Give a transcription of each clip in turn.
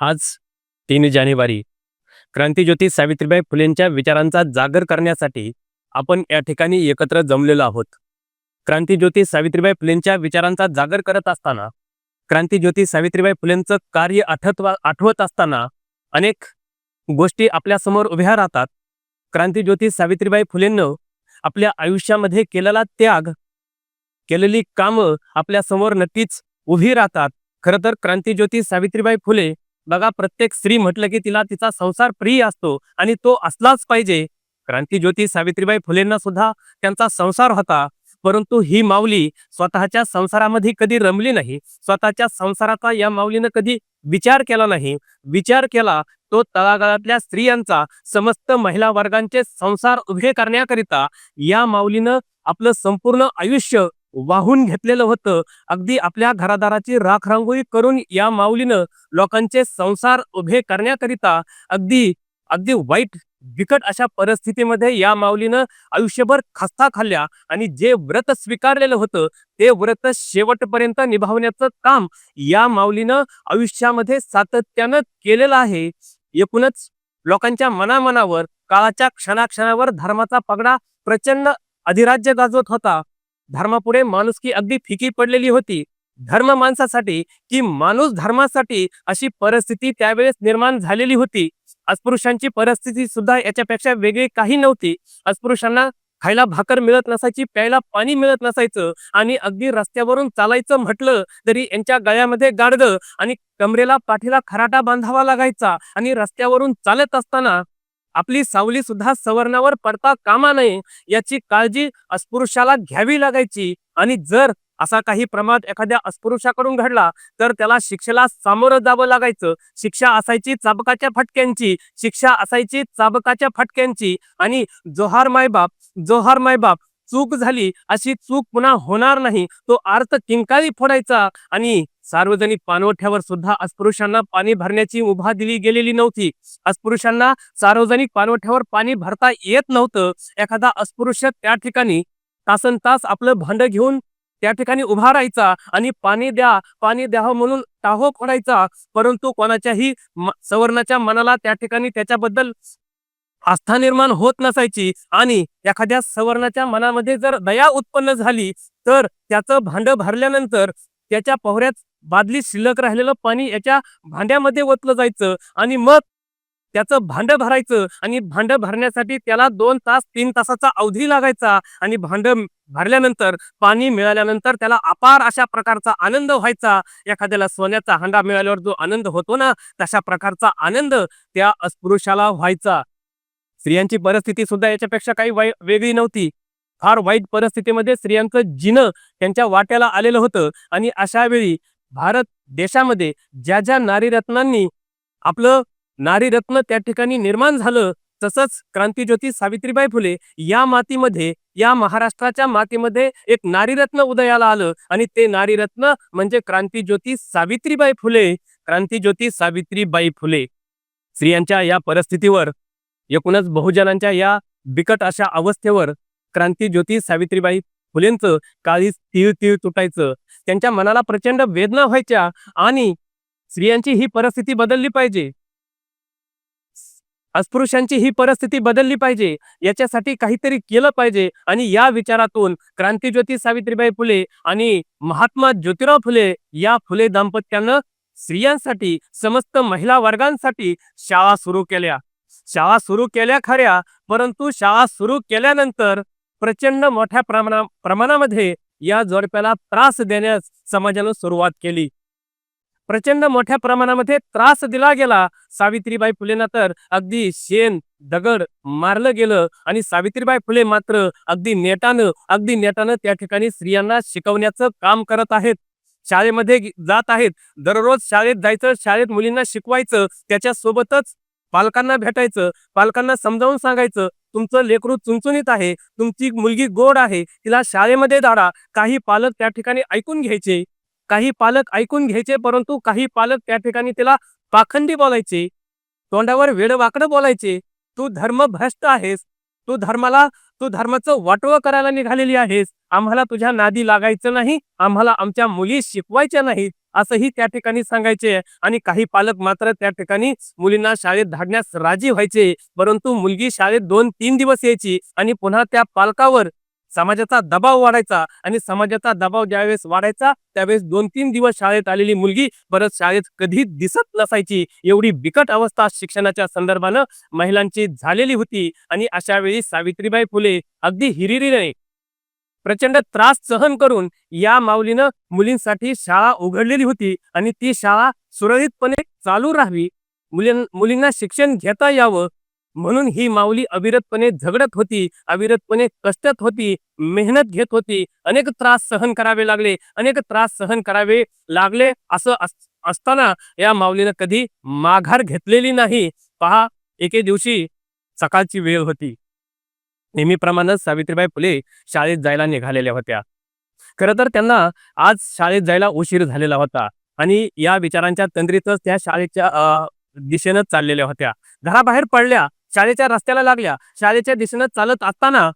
आज तीन जानेवारी. क्रांतीज्योती सावित्रीबाई फुलेंच्या विचारांचा जागर करण्यासाठी आपण या ठिकाणी एकत्र जमलेलो आहोत. क्रांतीज्योती सावित्रीबाई फुलेंच्या विचारांचा जागर करत असताना क्रांतीज्योती सावित्रीबाई फुलेंचं कार्य आठवत आठवत असताना अनेक गोष्टी आपल्यासमोर उभ्या राहतात. क्रांतीज्योती सावित्रीबाई फुलेंनं आपल्या आयुष्यामध्ये केलेला त्याग केलेली कामं आपल्यासमोर नक्कीच उभी राहतात. खरं तर क्रांतीज्योती सावित्रीबाई फुले बघा प्रत्येक स्त्री म्हटलं की तिला तिचा संसार प्रिय असतो आणि तो असलाच पाहिजे. क्रांतीज्योती सावित्रीबाई फुलेंना सुद्धा त्यांचा संसार होता परंतु ही माऊली स्वतःच्या संसारामध्ये कधी रमली नाही स्वतःच्या संसाराचा या माऊलीनं कधी विचार केला नाही. विचार केला तो तळागाळातल्या स्त्रियांचा समस्त महिला वर्गांचे संसार उभे करण्याकरिता या माऊलीनं आपलं संपूर्ण आयुष्य वाहून घेतलेलं होतं. अगदी आपल्या घरादाराची राखरांगोळी करून या माऊलीनं लोकांचे संसार उभे करण्याकरिता अगदी अगदी वाईट बिकट अशा परिस्थितीमध्ये या माऊलीनं आयुष्यभर खस्ता खाल्ल्या आणि जे व्रत स्वीकारलेलं होतं ते व्रत शेवटपर्यंत निभावण्याचं काम या माऊलीनं आयुष्यामध्ये सातत्यानं केलेलं आहे. एकूणच लोकांच्या मनामनावर काळाच्या क्षणाक्षणावर धर्माचा पगडा प्रचंड अधिराज्य गाजवत होता. धर्मापुढे माणुसकी अगदी फिकी पडलेली होती. धर्म माणसासाठी की माणूस धर्मासाठी अशी परिस्थिती त्यावेळेस निर्माण झालेली होती. अस्पृश्यांची परिस्थिती सुद्धा याच्यापेक्षा वेगळी काही नव्हती. अस्पृश्यांना खायला भाकर मिळत नसायची प्यायला पाणी मिळत नसायचं आणि अगदी रस्त्यावरून चालायचं म्हटलं तरी यांच्या गळ्यामध्ये गाडगं आणि कमरेला पाठीला खराटा बांधावा लागायचा आणि रस्त्यावरून चालत असताना आपली सावली सुद्धा सवर्णावर पडता कामा नये याची काळजी अस्पृश्याला घ्यावी लागायची. आणि जर असा काही प्रमाद एखाद्या अस्पृश्याकडून घडला तर त्याला शिक्षेला सामोरं जावं लागायचं. शिक्षा असायची चाबकाच्या फटक्यांची शिक्षा असायची चाबकाच्या फटक्यांची. आणि जोहार मायबाप जोहार मायबाप चूक झाली अशी चूक पुन्हा होणार नाही. तो अर्थ किंकाळी फोडायचा आणि सार्वजनिक पाणवठ्यावर सुद्धा अस्पृश्यांना पाणी भरण्याची मुभा दिली गेलेली नव्हती. अस्पृश्यांना सार्वजनिक पाणवठ्यावर पाणी भरता येत नव्हतं. एखादा अस्पृश्य त्या ठिकाणी तासन तास आपलं भांड घेऊन त्या ठिकाणी उभा राहायचा आणि पाणी द्या पाणी द्यावं म्हणून टाहो फोडायचा परंतु कोणाच्याही सवर्णाच्या मनाला त्या ठिकाणी त्याच्याबद्दल आस्था निर्माण होत नसायची आणि एखाद्या सवर्णाच्या मनामध्ये जर दया उत्पन्न झाली तर त्याचं भांड भरल्यानंतर त्याच्या पोहऱ्यात बादलीत शिल्लक राहिलेलं पाणी याच्या भांड्यामध्ये ओतलं जायचं आणि मग त्याचं भांड भरायचं आणि भांड भरण्यासाठी त्याला दोन तास तीन तासाचा अवधी लागायचा आणि भांड भरल्यानंतर पाणी मिळाल्यानंतर त्याला अपार अशा प्रकारचा आनंद व्हायचा. एखाद्याला सोन्याचा हांडा मिळाल्यावर जो आनंद होतो ना तशा प्रकारचा आनंद त्या अस्पृश्याला व्हायचा. स्त्रियांची परिस्थिती सुद्धा याच्यापेक्षा काही वेगळी नव्हती. फार वाईट परिस्थितीमध्ये स्त्रियांचं जिनं त्यांच्या वाट्याला आलेलं होतं. आणि अशा वेळी भारत देशामध्ये ज्या ज्या नारीरत्नांनी आपलं नारीरत्न त्या ठिकाणी निर्माण झालं तसंच क्रांतीज्योती सावित्रीबाई फुले या मातीमध्ये या महाराष्ट्राच्या मातीमध्ये एक नारीरत्न उदयाला आलं. आणि ते नारीरत्न म्हणजे क्रांतीज्योती सावित्रीबाई फुले. क्रांतीज्योती सावित्रीबाई फुले. स्त्रियांच्या या परिस्थितीवर एकूणच बहुजनांच्या या बिकट अशा अवस्थेवर क्रांती ज्योती सावित्रीबाई फुलेंचं काळीच तीळ तीळ तुटायचं. त्यांच्या मनाला प्रचंड वेदना व्हायच्या आणि स्त्रियांची ही परिस्थिती बदलली पाहिजे. अस्पृश्यांची ही परिस्थिती बदलली पाहिजे. याच्यासाठी काहीतरी केलं पाहिजे आणि या विचारातून क्रांतीज्योती सावित्रीबाई फुले आणि महात्मा ज्योतिराव फुले या फुले दाम्पत्यानं स्त्रियांसाठी समस्त महिला वर्गांसाठी शाळा सुरू केल्या. शाळा सुरू केल्या खऱ्या परंतु शाळा सुरू केल्यानंतर प्रचंड मोठ्या प्रमाणा प्रमाणामध्ये या जोडप्याला त्रास देण्यास समाजानं सुरुवात केली. प्रचंड मोठ्या प्रमाणामध्ये त्रास दिला गेला. सावित्रीबाई फुलेंना तर अगदी शेण दगड मारलं गेलं आणि सावित्रीबाई फुले मात्र अगदी नेटानं अगदी नेटानं त्या ठिकाणी स्त्रियांना शिकवण्याचं काम करत आहेत. शाळेमध्ये जात आहेत. दररोज शाळेत जायचं शाळेत मुलींना शिकवायचं त्याच्यासोबतच पालकांना भेटायचं पालकांना समजावून सांगायचं तुमचं लेकरू चुणचुणीत आहे तुमची मुलगी गोड आहे तिला शाळेमध्ये दाडा काही पालक त्या ठिकाणी ऐकून घ्यायचे. काही पालक ऐकून घ्यायचे परंतु काही पालक त्या ठिकाणी तिला पाखंडी बोलायचे. तोंडावर वेडवाकडं बोलायचे तू धर्मभ्रष्ट आहेस. तू धर्माला तू धर्माचं वाटवं करायला निघालेली आहेस. आम्हाला तुझ्या नादी लागायचं नाही. आम्हाला आमच्या मुली शिकवायच्या नाहीत. असंही त्या ठिकाणी सांगायचे. आणि काही पालक मात्र त्या ठिकाणी मुलींना शाळेत धाडण्यास राजी व्हायचे. परंतु मुलगी शाळेत दोन तीन दिवस यायची आणि पुन्हा त्या पालकावर समाजाचा दबाव वाढायचा. आणि समाजाचा दबाव ज्यावेळेस वाढायचा त्यावेळेस दोन तीन दिवस शाळेत आलेली मुलगी परत शाळेत कधी दिसत नसायची. एवढी बिकट अवस्था शिक्षणाच्या संदर्भानं महिलांची झालेली होती. आणि अशा वेळी सावित्रीबाई फुले अगदी हिरिरीने प्रचंड त्रास सहन करून या माऊलीनं मुलींसाठी शाळा उघडलेली होती आणि ती शाळा सुरळीतपणे चालू राहावी. मुलीं मुलींना शिक्षण घेता यावं म्हणून ही माऊली अविरतपणे झगडत होती अविरतपणे कष्टत होती मेहनत घेत होती. अनेक त्रास सहन करावे लागले अनेक त्रास सहन करावे लागले असं अस- असताना या माऊलीनं कधी माघार घेतलेली नाही. पहा एके दिवशी सकाळची वेळ होती. नेहमीप्रमाणेच सावित्रीबाई फुले शाळेत जायला निघालेल्या होत्या. खरं तर त्यांना आज शाळेत जायला उशीर झालेला होता आणि या विचारांच्या तंद्रीतच त्या शाळेच्या अ, दिशेनं चाललेल्या होत्या. घराबाहेर पडल्या शाळेच्या रस्त्याला लागल्या शाळेच्या दिशेनं चालत असताना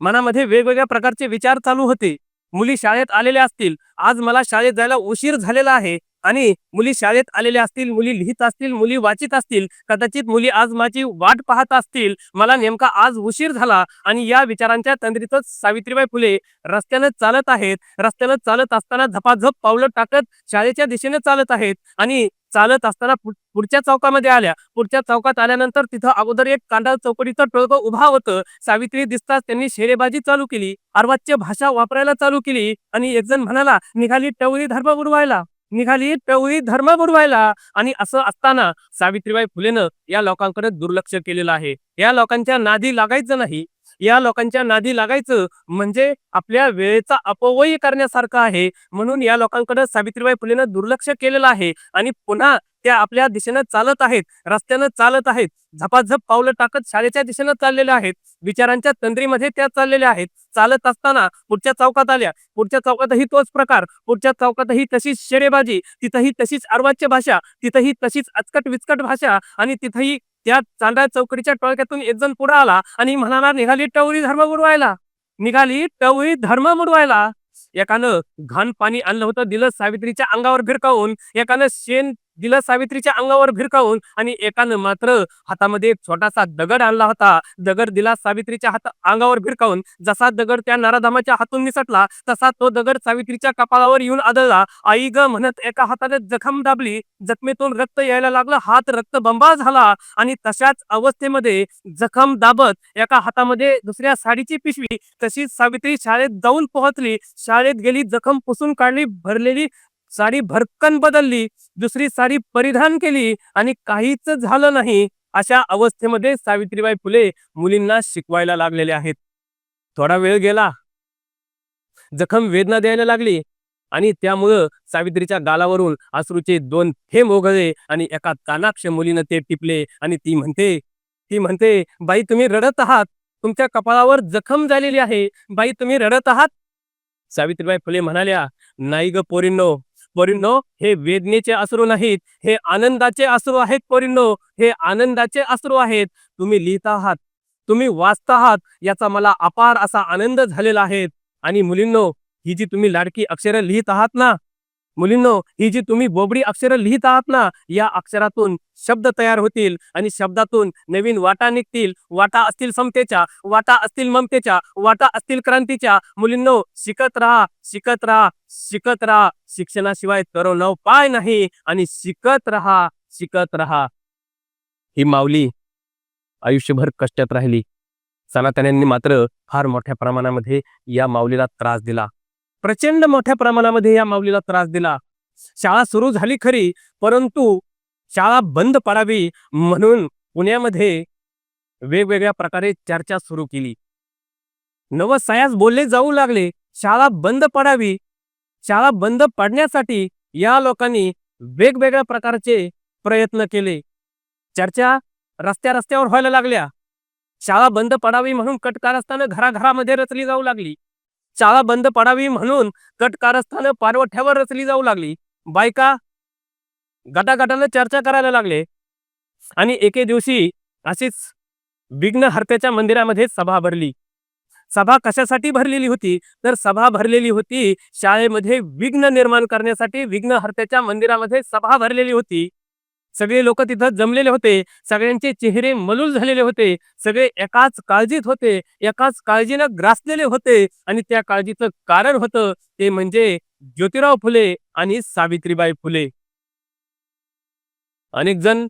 मनामध्ये वेगवेगळ्या प्रकारचे विचार चालू होते. मुली शाळेत आलेल्या असतील आज मला शाळेत जायला उशीर झालेला आहे आणि मुली शाळेत आलेल्या असतील मुली लिहित असतील मुली वाचित असतील कदाचित मुली आज माझी वाट पाहत असतील. मला नेमका आज उशीर झाला आणि या विचारांच्या तंद्रीतच सावित्रीबाई फुले रस्त्यानं चालत आहेत. रस्त्यानं चालत असताना झपाझप पावलं टाकत शाळेच्या दिशेने चालत आहेत आणि चालत असताना पुढच्या चौकामध्ये आल्या. पुढच्या चौकात आल्यानंतर तिथं अगोदर एक कांदा चौकडीचं टोळक उभा होतं. सावित्री दिसताच त्यांनी शेरेबाजी चालू केली. अर्वाच्य भाषा वापरायला चालू केली आणि एक जण म्हणाला निघाली टवळी धर्म उडवायला. निघाली टवळी धर्म बुडवायला. आणि असं असताना सावित्रीबाई फुलेनं या लोकांकडे दुर्लक्ष केलेलं आहे. या लोकांच्या नादी लागायचं नाही. या लोकांच्या नादी लागायचं म्हणजे आपल्या वेळेचा अपव्यय करण्यासारखं आहे. म्हणून या लोकांकडे सावित्रीबाई फुलेनं दुर्लक्ष केलेलं आहे. आणि पुन्हा त्या आपल्या दिशेनं चालत आहेत रस्त्यानं चालत आहेत झपाझप पावलं टाकत शाळेच्या दिशेनं चाललेल्या आहेत विचारांच्या तंद्रीमध्ये त्या चाललेल्या आहेत चालत असताना पुढच्या चौकात आल्या पुढच्या चौकातही तोच प्रकार पुढच्या चौकातही तशीच शेरेबाजी तिथंही तशीच अर्वाच्य भाषा तिथंही तशीच अचकट विचकट भाषा आणि तिथंही त्या चांदा चौकडीच्या टोळक्यातून एक जण पुढे आला आणि म्हणाला निघाली टवळी धर्म बुडवायला निघाली टवळी धर्म बुडवायला. एकानं घाण पाणी आणलं होतं दिलं सावित्रीच्या अंगावर भिरकावून एकानं शेण दिलं सावित्रीच्या अंगावर भिरकावून आणि एकानं मात्र हातामध्ये एक छोटासा दगड आणला होता. दगड दिला सावित्रीच्या हात अंगावर भिरकावून. जसा दगड त्या नराधामाच्या हातून निसटला तसा तो दगड सावित्रीच्या कपाळावर येऊन आदळला. आई ग म्हणत एका हाताने जखम दाबली. जखमेतून रक्त यायला लागलं. हात रक्तबंबाळ झाला आणि तशाच अवस्थेमध्ये जखम दाबत एका हातामध्ये दुसऱ्या साडीची पिशवी. तशीच सावित्री शाळेत जाऊन पोहोचली. शाळेत गेली जखम पुसून काढली भरलेली साडी भरकन बदलली दुसरी साडी परिधान केली आणि काहीच झालं नाही अशा अवस्थेमध्ये सावित्रीबाई फुले मुलींना शिकवायला लागलेले आहेत. थोडा वेळ गेला. जखम वेदना द्यायला लागली आणि त्यामुळं सावित्रीच्या गालावरून अश्रूचे दोन थेंब ओघळले आणि एका कानाक्ष मुलीनं ते टिपले आणि ती म्हणते ती म्हणते बाई तुम्ही रडत आहात. तुमच्या कपाळावर जखम झालेली आहे. बाई तुम्ही रडत आहात. सावित्रीबाई फुले म्हणाल्या नाही ग पोरींनो परिणो हे वेदनेचे अश्रू नाहीत हे आनंदाचे अश्रू आहेत परिणो हे आनंदाचे अश्रू आहेत. तुम्ही लिहित आहात तुम्ही वाचता आहात याचा मला अपार असा आनंद झालेला आहे. आणि मुलींनो ही जी तुम्ही लाडकी अक्षरं लिहित आहात ना मुलींनो ही जी तुम्ही बोबडी अक्षरं लिहित आहात ना या अक्षरातून शब्द तयार होतील आणि शब्दातून नवीन वाटा निघतील. वाटा असतील समतेच्या वाटा असतील ममतेच्या वाटा असतील क्रांतीच्या. मुलींनो शिकत राहा शिकत राहा शिकत राहा. शिक्षणाशिवाय तरो नव पाय नाही आणि शिकत राहा शिकत राहा. ही माऊली आयुष्यभर कष्टात राहिली. सनातन्यांनी मात्र फार मोठ्या प्रमाणामध्ये या माऊलीला त्रास दिला. प्रचंड मोठ्या प्रमाणामध्ये या माऊलीला त्रास दिला. शाळा सुरू झाली खरी परंतु शाळा बंद पडावी म्हणून पुण्यामध्ये वेगवेगळ्या प्रकारे चर्चा सुरू केली. नवसायास बोलले जाऊ लागले. शाळा बंद पडावी. शाळा बंद पडण्यासाठी या लोकांनी वेगवेगळ्या प्रकारचे प्रयत्न केले. चर्चा रस्त्या रस्त्यावर व्हायला लागल्या. शाळा बंद पडावी म्हणून कटकारस्थानं घराघरामध्ये रचली जाऊ लागली. शाळा बंद पडावी म्हणून गट कारस्थानं पारवठ्यावर रचली जाऊ लागली. बायका गटागटानं चर्चा करायला लागले. आणि एके दिवशी अशीच विघ्नहर्त्याच्या मंदिरामध्ये सभा भरली. सभा कशासाठी भरलेली होती? तर सभा भरलेली होती शाळेमध्ये विघ्न निर्माण करण्यासाठी विघ्नहर्त्याच्या मंदिरामध्ये सभा भरलेली होती. सगळे लोक तिथं जमलेले होते. सगळ्यांचे चेहरे मलूल झालेले होते. सगळे एकाच काळजीत होते. एकाच काळजीनं ग्रासलेले होते. आणि त्या काळजीचं कारण होतं ते म्हणजे ज्योतिराव फुले आणि सावित्रीबाई फुले. अनेक जण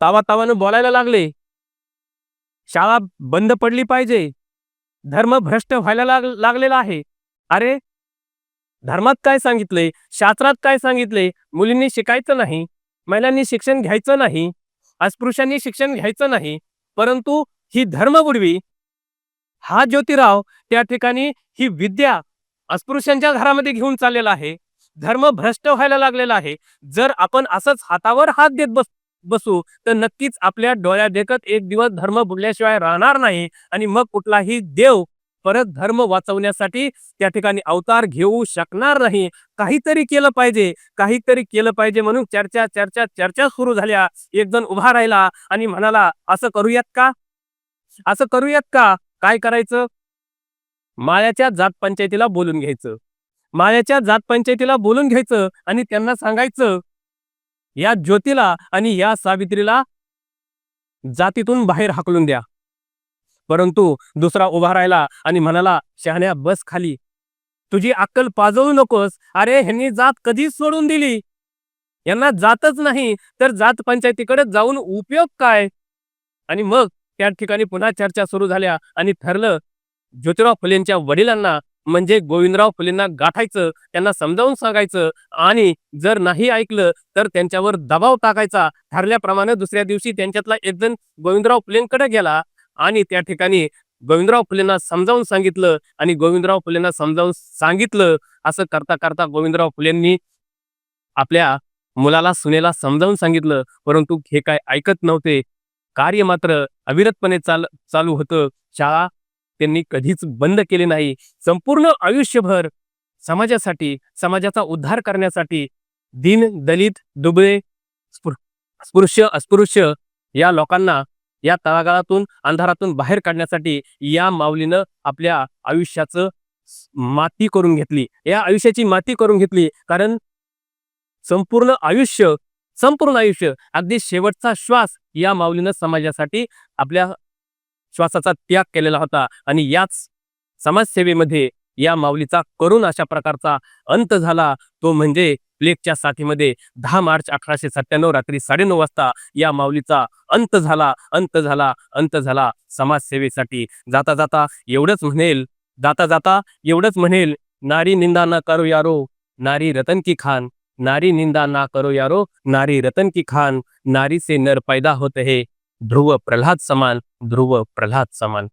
तावातावानं बोलायला लागले. शाळा बंद पडली पाहिजे. धर्म भ्रष्ट व्हायला लाग लागलेला आहे. अरे धर्मात काय सांगितले शास्त्रात काय सांगितले मुलींनी शिकायचं नाही. महिलांनी शिक्षण घ्यायचं नाही अस्पृश्यांनी शिक्षण घ्यायचं नाही परंतु ही धर्मबुडवी हा ज्योतिराव त्या ठिकाणी ही विद्या अस्पृश्यांच्या घरामध्ये घेऊन चाललेला आहे. धर्म भ्रष्ट व्हायला लागलेला आहे. जर आपण असंच हातावर हात देत बस बसू तर नक्कीच आपल्या डोळ्या देखत एक दिवस धर्म बुडल्याशिवाय राहणार नाही आणि मग कुठलाही देव परत धर्म वाचवण्यासाठी त्या ठिकाणी अवतार घेऊ शकणार नाही. काहीतरी केलं पाहिजे. काहीतरी केलं पाहिजे म्हणून चर्चा चर्चा चर्चा सुरू झाल्या. एक जण उभा राहिला आणि म्हणाला असं करूयात का? असं करूयात का? काय करायचं? माळ्याच्या जात पंचायतीला बोलून घ्यायचं. माळ्याच्या जात पंचायतीला बोलून घ्यायचं आणि त्यांना सांगायचं या ज्योतीला आणि या सावित्रीला जातीतून बाहेर हाकलून द्या. परंतु दुसरा उभा राहिला आणि म्हणाला शहाण्या बस खाली. तुझी अक्कल पाजवू नकोस. अरे ह्यांनी जात कधीच सोडून दिली. यांना जातच नाही तर जात पंचायतीकडे जाऊन उपयोग काय? आणि मग त्या ठिकाणी पुन्हा चर्चा सुरू झाल्या आणि ठरलं ज्योतिराव फुलेंच्या वडिलांना म्हणजे गोविंदराव फुलेंना गाठायचं त्यांना समजावून सांगायचं आणि जर नाही ऐकलं तर त्यांच्यावर दबाव टाकायचा. ठरल्याप्रमाणे दुसऱ्या दिवशी त्यांच्यातला एक जण गोविंदराव फुलेंकडे गेला. आणि त्या ठिकाणी गोविंदराव फुलेंना समजावून सांगितलं आणि गोविंदराव फुलेंना समजावून सांगितलं असं करता करता गोविंदराव फुलेंनी आपल्या मुलाला सुनेला समजावून सांगितलं. परंतु हे काय ऐकत नव्हते. कार्य मात्र अविरतपणे चाल चालू होतं. शाळा त्यांनी कधीच बंद केली नाही. संपूर्ण आयुष्यभर समाजासाठी समाजाचा उद्धार करण्यासाठी दीन दलित दुबळे स्पृ- स्पृश्य अस्पृश्य या लोकांना या तळागाळातून अंधारातून बाहेर काढण्यासाठी या माऊलीनं आपल्या आयुष्याचं माती करून घेतली. या आयुष्याची माती करून घेतली कारण संपूर्ण आयुष्य संपूर्ण आयुष्य अगदी शेवटचा श्वास या माऊलीनं समाजासाठी आपल्या श्वासाचा त्याग केलेला होता. आणि याच समाजसेवेमध्ये या माऊलीचा करून अशा प्रकारचा अंत झाला. तो म्हणजे प्लेगच्या साथीमध्ये दहा मार्च अठराशे सत्त्याण्णव रात्री साडेनऊ वाजता या माऊलीचा अंत झाला. अंत झाला अंत झाला समाजसेवेसाठी. जाता जाता एवढंच म्हणेल जाता जाता एवढंच म्हणेल नारी निंदा ना करो यारो नारी रतन की खान. नारी निंदा ना करो यारो नारी रतन की खान. नारी से नर पैदा होते हे ध्रुव प्रल्हाद समान ध्रुव प्रल्हाद समान.